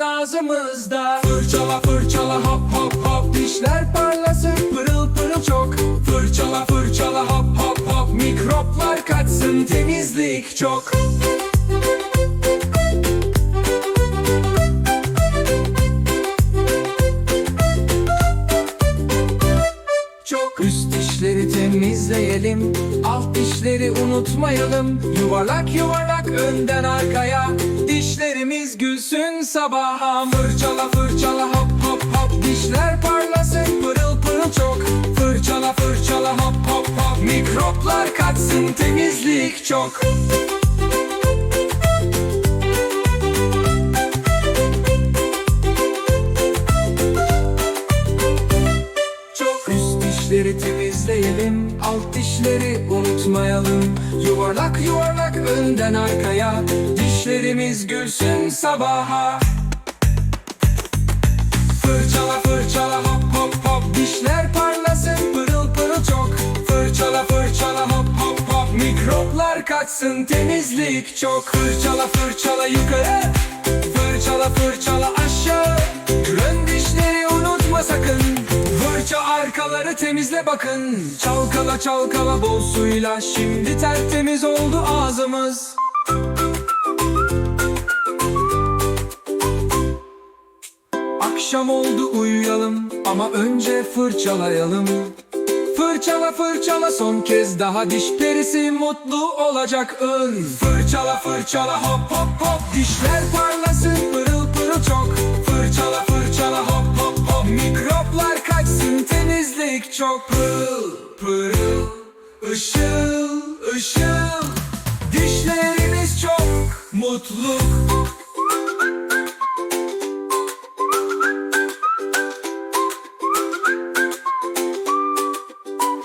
ağzımızda. Fırçala fırçala hop hop hop. Dişler parlasın pırıl pırıl çok. Fırçala fırçala hop hop hop. Mikroplar kaçsın temizlik çok. Çok üst dişleri temizleyelim. Alt dişleri unutmayalım. Yuvarlak yuvarlak önden arkaya Dişlerimiz gülsün sabaha. Fırçala fırçala hop hop hop. Dişler parlasın pırıl pırıl çok. Fırçala fırçala hop hop hop. Mikroplar kaçsın temizlik çok. Dişleri temizleyelim Alt dişleri unutmayalım. Yuvarlak yuvarlak önden arkaya Dişlerimiz gülsün sabaha. Fırçala fırçala hop hop hop Dişler parlasın pırıl pırıl çok. Fırçala fırçala hop hop hop Mikroplar kaçsın temizlik çok. Fırçala fırçala yukarı Fırçala fırçala aşağı. Ön dişleri unutma sakın Fırça arkaları temizle bakın. Çalkala çalkala bol suyla Şimdi tertemiz oldu ağzımız Akşam oldu uyuyalım. Ama önce fırçalayalım. Fırçala fırçala son kez daha diş perisi mutlu olacak ın Fırçala fırçala hop hop hop dişler parlasın pırıl pırıl çok. Fırçala fırçala hop hop hop mikroplar kaçsın temizlik çok. Pırıl pırıl ışıl ışıl Dişlerimiz çok. Mutlu